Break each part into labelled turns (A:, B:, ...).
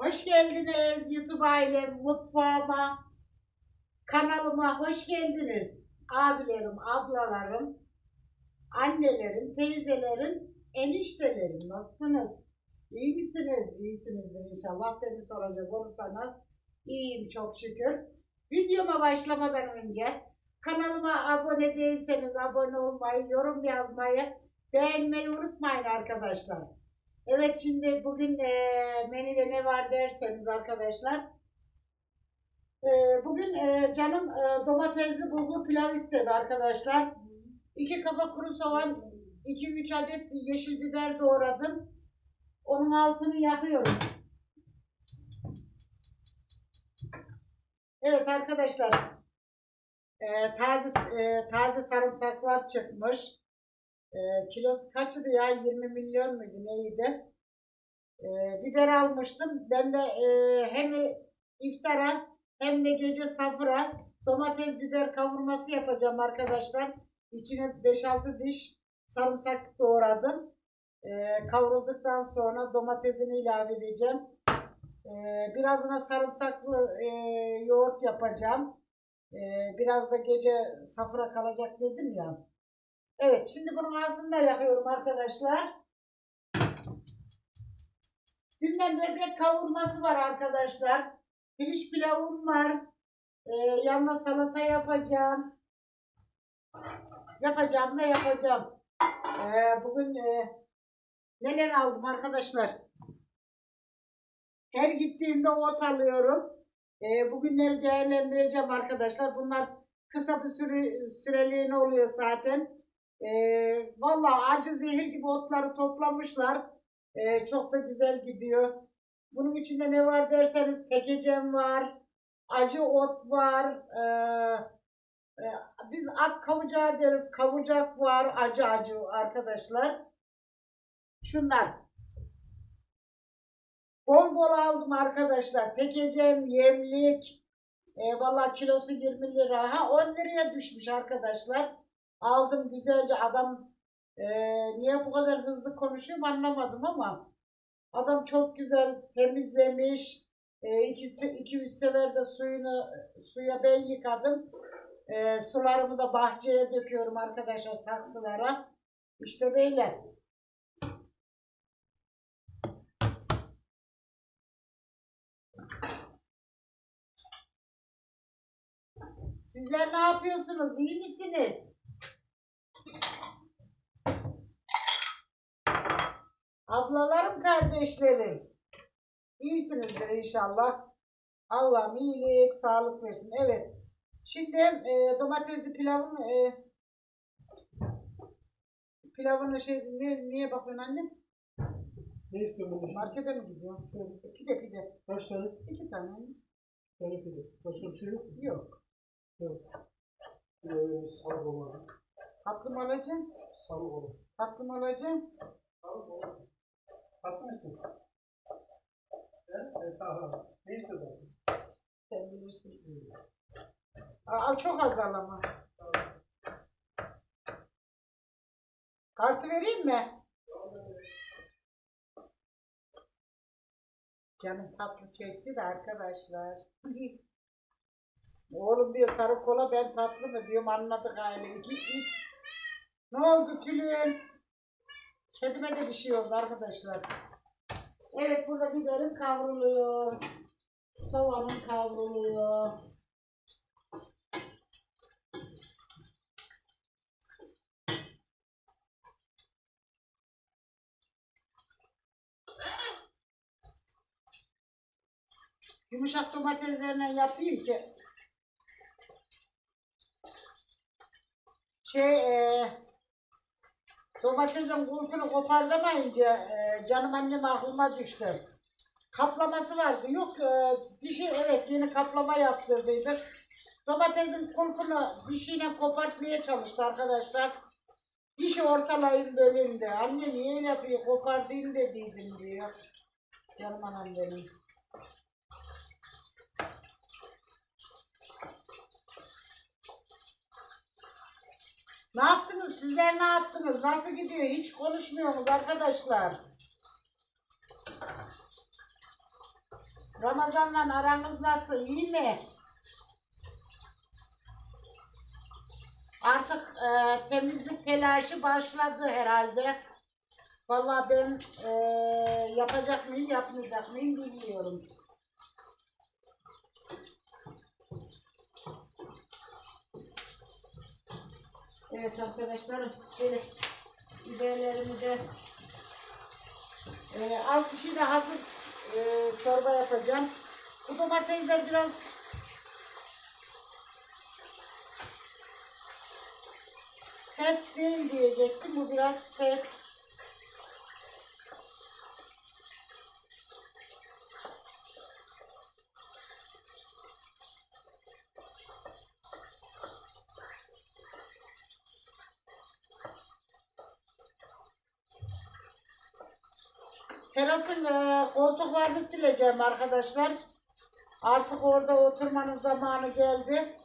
A: Hoş geldiniz YouTube ailem, mutfağıma, kanalıma hoş geldiniz. Abilerim, ablalarım, annelerim, teyzelerim, eniştelerim nasılsınız? İyi misiniz? İyisinizdir inşallah. Beni soracak olursanız iyiyim çok şükür. Videoma başlamadan önce kanalıma abone değilseniz abone olmayı, yorum yazmayı, beğenmeyi unutmayın arkadaşlar. Evet şimdi bugün eee menüde ne var derseniz arkadaşlar. Eee, bugün eee, canım eee, domatesli bulgur pilav istedi arkadaşlar. İki kaba kuru soğan, iki üç adet yeşil biber doğradım. Onun altını yakıyorum. Evet arkadaşlar. eee, taze eee, taze sarımsaklar çıkmış. Eee, kilosu kaçtı ya? 20 milyon muydu neydi? Eee, biber almıştım. Ben de eee, hem iftara hem de gece safra domates biber kavurması yapacağım arkadaşlar. İçine 5-6 diş sarımsak doğradım. Eee, kavrulduktan sonra domatesini ilave edeceğim. Eee birazına sarımsaklı eee, yoğurt yapacağım. Eee, biraz da gece safra kalacak dedim ya. Evet, şimdi bunun altını da yakıyorum arkadaşlar. Dünden böbrek kavurması var arkadaşlar. Pirinç pilavım var. Ee, yanına salata yapacağım. Yapacağım da yapacağım. Ee, bugün e, neler aldım arkadaşlar. Her gittiğimde ot alıyorum. Ee, bugünleri değerlendireceğim arkadaşlar. Bunlar kısa bir süre, süreliğine oluyor zaten. Ee, vallahi acı zehir gibi otları toplamışlar. Ee, çok da güzel gidiyor. Bunun içinde ne var derseniz tekecem var, acı ot var, ee, e, biz at kavucağı deriz, kavucak var, acı acı arkadaşlar. Şunlar. Bol bol aldım arkadaşlar. Tekecem, yemlik, e, vallahi kilosu 20 lira. Ha 10 liraya düşmüş arkadaşlar. Aldım güzelce adam e, niye bu kadar hızlı konuşuyorum anlamadım ama adam çok güzel temizlemiş. E, iki, iki üç sefer de suyunu suya ben yıkadım. E, sularımı da bahçeye döküyorum arkadaşlar saksılara. İşte böyle. Sizler ne yapıyorsunuz? İyi misiniz? Ablalarım, kardeşlerim. İyisinizdir inşallah. Allah'ım iyilik, sağlık versin. Evet. Şimdi e, domatesli pilavın e, pilavın şey ne, niye bakıyorsun anne?
B: Ne istiyorsun?
A: Markete mi gidiyorsun? Pide pide.
B: Kaç tane?
A: İki tane.
B: Tane pide. Başka bir şey yok mu?
A: Yok.
B: Yok. Ee, olan.
A: Tatlı mı alacaksın?
B: Sarı olan.
A: Tatlı mı alacaksın?
B: Sarı olan. Tatlı mı istiyorsun? Evet, tamam. Ne istiyorsun?
A: Sen bilirsin. Aa, çok az al ama. Kartı vereyim mi? Canım tatlı çekti de arkadaşlar. Oğlum diyor sarı kola ben tatlı mı diyorum anladık aile. İki. Ne oldu Tülün? Kedime de bir şey oldu arkadaşlar. Evet burada biberim kavruluyor. Soğanım kavruluyor. Yumuşak domateslerine yapayım ki şey e, domatesin kulpunu kopartamayınca e, canım annem aklıma düştü. Kaplaması vardı. Yok e, dişi evet yeni kaplama yaptırdıydık. Domatesin kulpunu dişiyle kopartmaya çalıştı arkadaşlar. Dişi ortalayın bölündü. Anne niye yapıyor kopardayım dediydim diyor. Canım anam benim. Ne yaptınız? Sizler ne yaptınız? Nasıl gidiyor? Hiç konuşmuyorsunuz arkadaşlar. Ramazan'la aranız nasıl? İyi mi? Artık e, temizlik telaşı başladı herhalde. Vallahi ben e, yapacak mıyım, yapmayacak mıyım bilmiyorum. Evet arkadaşlarım, şöyle biberlerimi de e, az bir şey de hazır e, çorba yapacağım. Bu domatesler biraz sert değil diyecektim. Bu biraz sert. Koltuklarını sileceğim arkadaşlar. Artık orada oturmanın zamanı geldi.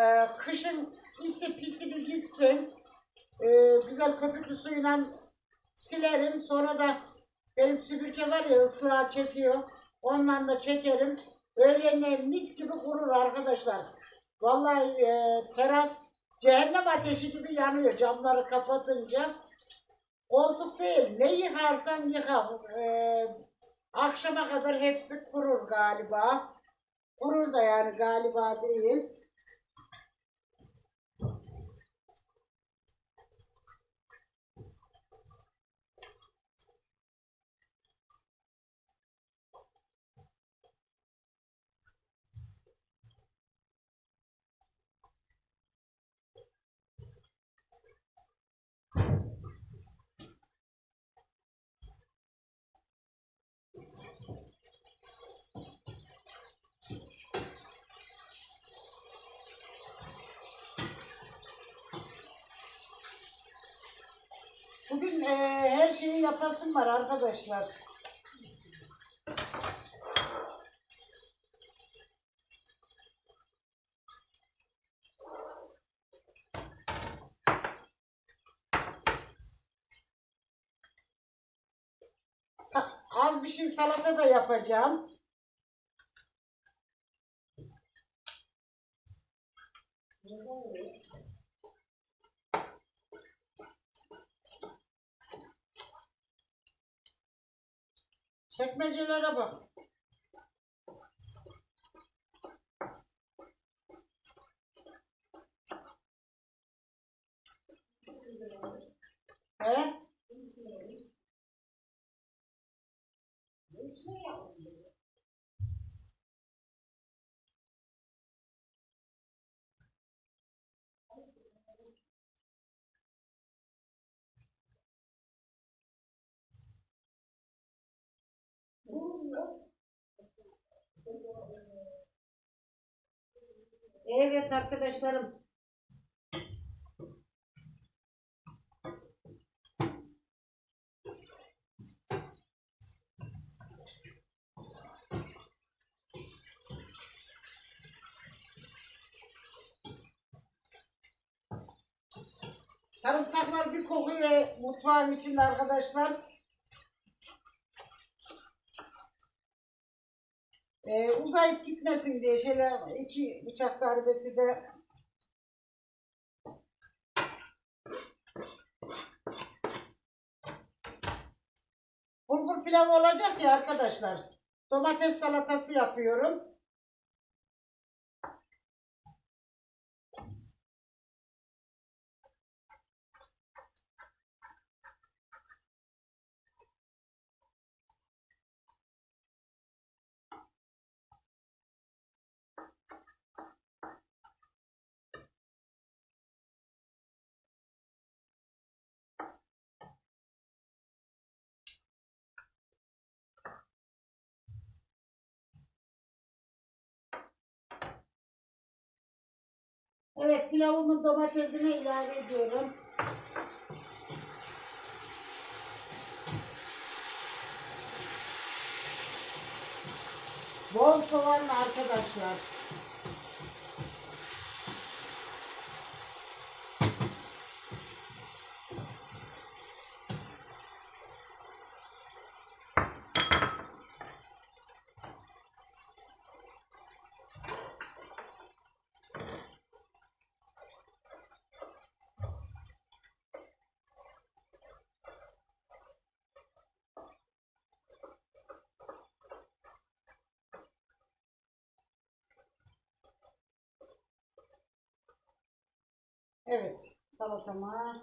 A: E, kışın isi pisi bir gitsin. E, güzel köpüklü suyla silerim. Sonra da benim süpürge var ya ıslığa çekiyor. Ondan da çekerim. Öğlenleyin mis gibi kurur arkadaşlar. Vallahi e, teras cehennem ateşi gibi yanıyor camları kapatınca. Koltuk değil. Ne yıkarsan yıka. Ee, akşama kadar hepsi kurur galiba. Kurur da yani galiba değil. E, her şeyi yapasım var arkadaşlar. Az bir şey salata da yapacağım. Çekmecelere bak. Evet arkadaşlarım. Sarımsaklar bir kokuyor mutfağın içinde arkadaşlar. Ee, uzayıp gitmesin diye şöyle iki bıçak darbesi de Bulgur pilavı olacak ya arkadaşlar. Domates salatası yapıyorum. Evet pilavımın domatesini ilave ediyorum. Bol soğanla arkadaşlar. Evet, salatama.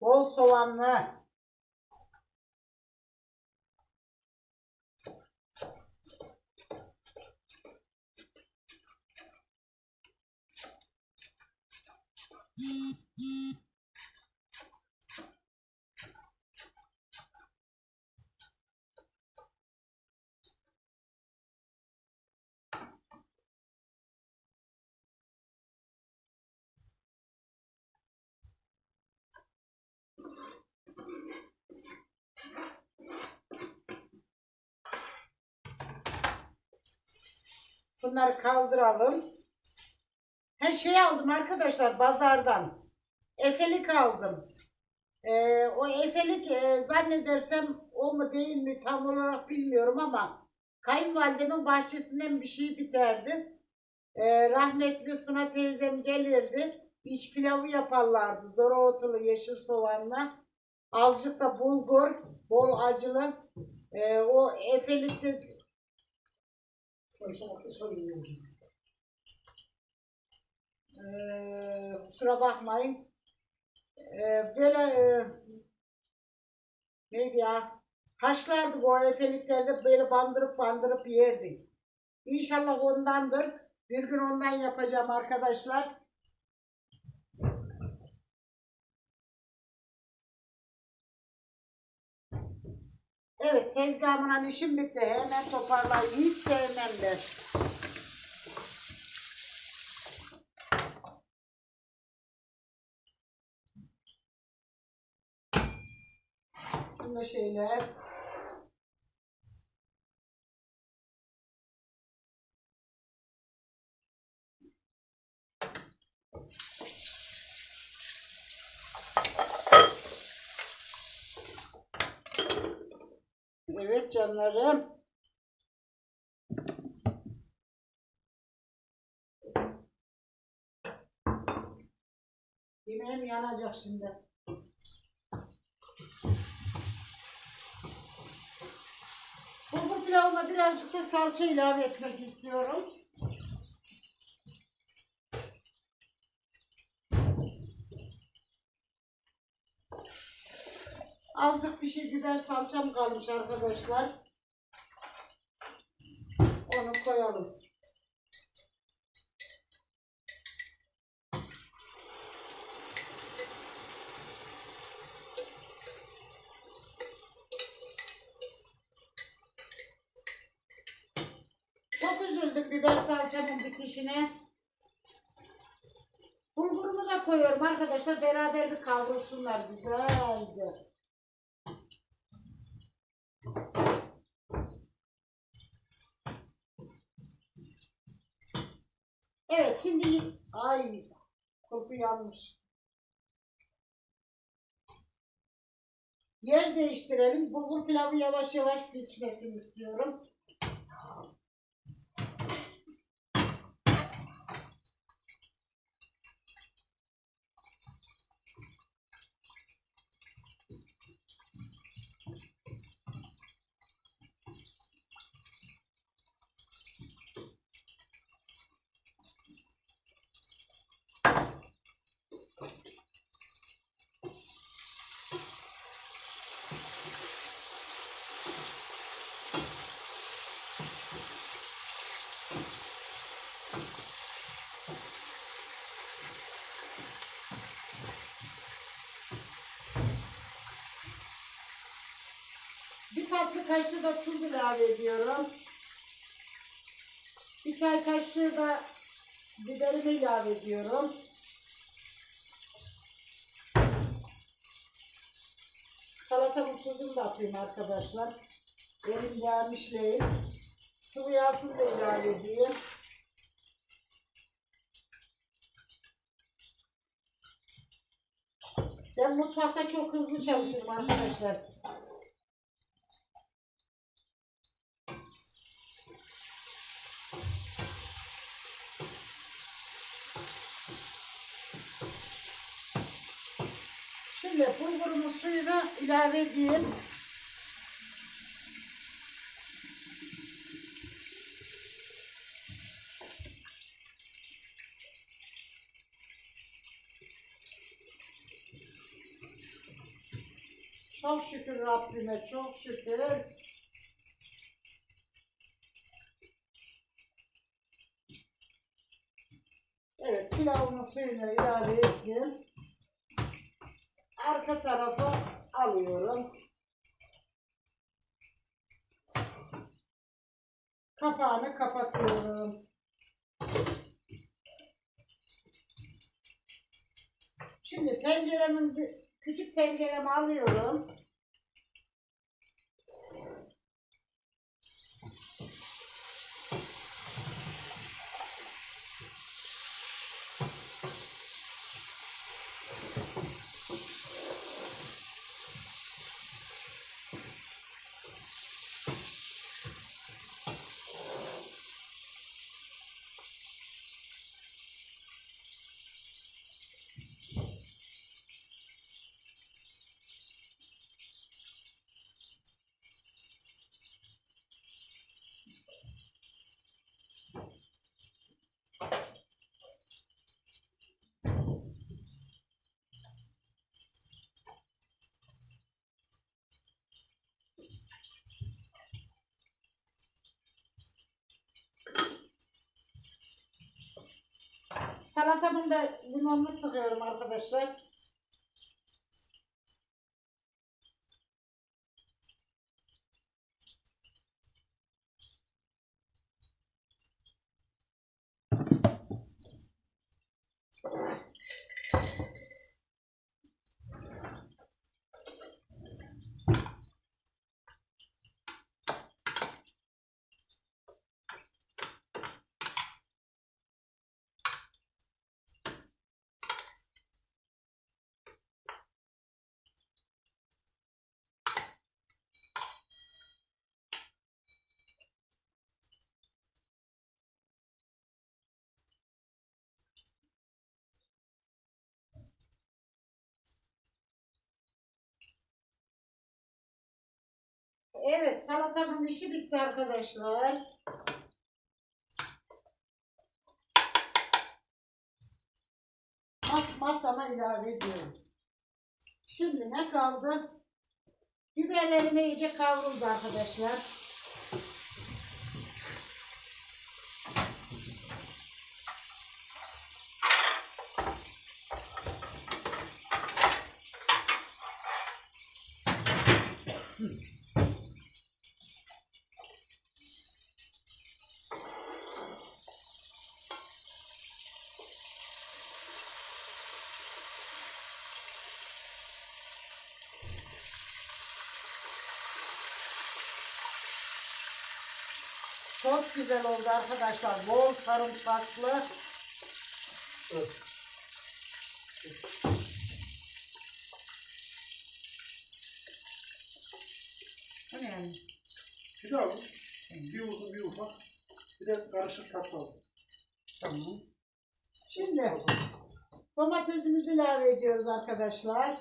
A: Bol soğanlı. Bunları kaldıralım. Her şey aldım arkadaşlar pazardan. Efelik aldım. Ee, o efelik e, zannedersem o mu değil mi tam olarak bilmiyorum ama kayınvalidemin bahçesinden bir şey biterdi. Ee, rahmetli Suna teyzem gelirdi. İç pilavı yaparlardı. Dereotulu yeşil soğanla. Azıcık da bulgur, bol acılı. Ee, o efelikte ee, kusura bakmayın. Ee, böyle e, neydi ya? Haşlardık o efeliklerde böyle bandırıp bandırıp yerdik. İnşallah ondandır. Bir gün ondan yapacağım arkadaşlar. Evet tezgahımın işim bitti. Hemen toparlayayım. Hiç sevmem ben. Şunu da şöyle. Evet canlarım. Yemeğim yanacak şimdi. Bulgur pilavıma birazcık da salça ilave etmek istiyorum. Azıcık bir şey biber salçam kalmış arkadaşlar. Onu koyalım. Çok üzüldüm biber salçamın bitişine. Bulgurumu da koyuyorum arkadaşlar. Beraber bir kavrulsunlar güzelce. Evet şimdi ay koku yanmış. Yer değiştirelim. Bulgur pilavı yavaş yavaş pişmesini istiyorum. Bir tatlı kaşığı da tuz ilave ediyorum. Bir çay kaşığı da biberimi ilave ediyorum. Salatamın tuzunu da atayım arkadaşlar. Elim gelmişleyim. Sıvı yağsını da ilave edeyim. Ben mutfakta çok hızlı çalışırım arkadaşlar. suyunu ilave edeyim. Çok şükür Rabbime, çok şükür. Evet, pilavımın suyunu ilave ettim. Arka tarafı alıyorum. Kapağını kapatıyorum. Şimdi tenceremin bir- küçük tenceremi alıyorum. Salatamın da limonunu sıkıyorum arkadaşlar. Evet, salatamın işi bitti arkadaşlar. Mas masama ilave ediyorum. Şimdi ne kaldı? Biberlerim iyice kavruldu arkadaşlar. Çok güzel oldu arkadaşlar. Bol sarımsaklı. Bu ne yani?
B: Bu. Bir uzun bir ufak. Bir de karışık tatlı.
A: Tamam. Şimdi domatesimizi ilave ediyoruz arkadaşlar.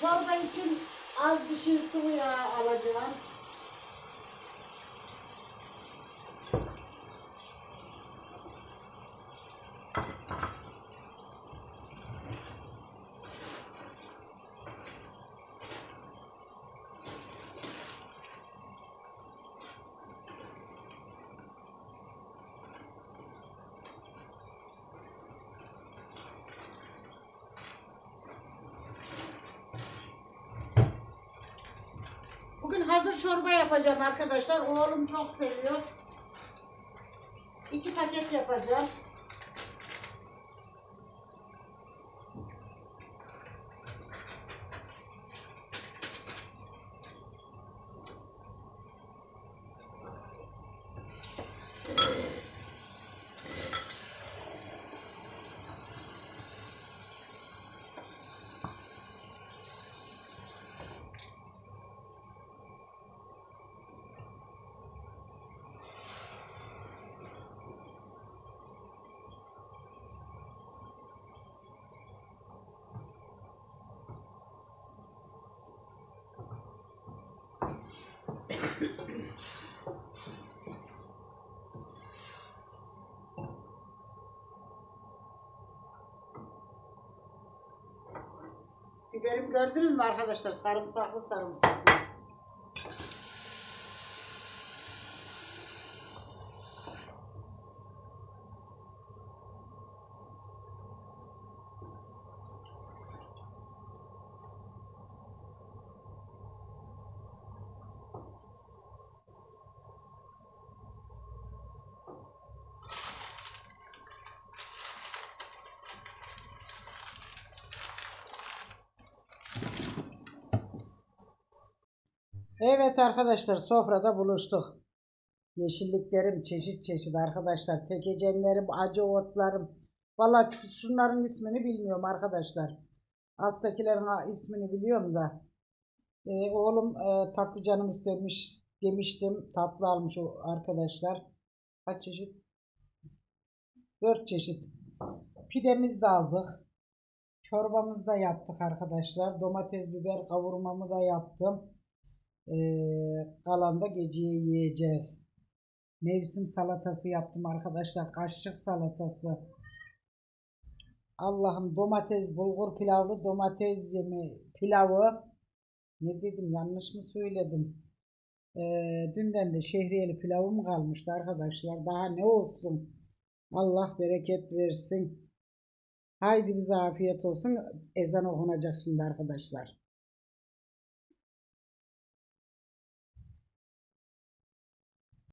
A: Çorba için az bir şey sıvı yağ alacağım. Hazır çorba yapacağım arkadaşlar. Oğlum çok seviyor. İki paket yapacağım. Biberim gördünüz mü arkadaşlar? Sarımsaklı sarımsaklı. Evet arkadaşlar sofrada buluştuk. Yeşilliklerim çeşit çeşit arkadaşlar. Tekecenlerim, acı otlarım. Valla şunların ismini bilmiyorum arkadaşlar. Alttakilerin ismini biliyorum da. Ee, oğlum e, tatlı canım istemiş demiştim. Tatlı almış o arkadaşlar. Kaç çeşit? Dört çeşit. Pidemiz de aldık. Çorbamızı da yaptık arkadaşlar. Domates, biber kavurmamı da yaptım. Kalan da geceye yiyeceğiz. Mevsim salatası yaptım arkadaşlar. Kaşık salatası. Allah'ım domates, bulgur pilavı, domates yemi pilavı. Ne dedim yanlış mı söyledim? Ee, dünden de şehriyeli pilavım kalmıştı arkadaşlar. Daha ne olsun? Allah bereket versin. Haydi bize afiyet olsun. Ezan okunacak şimdi arkadaşlar.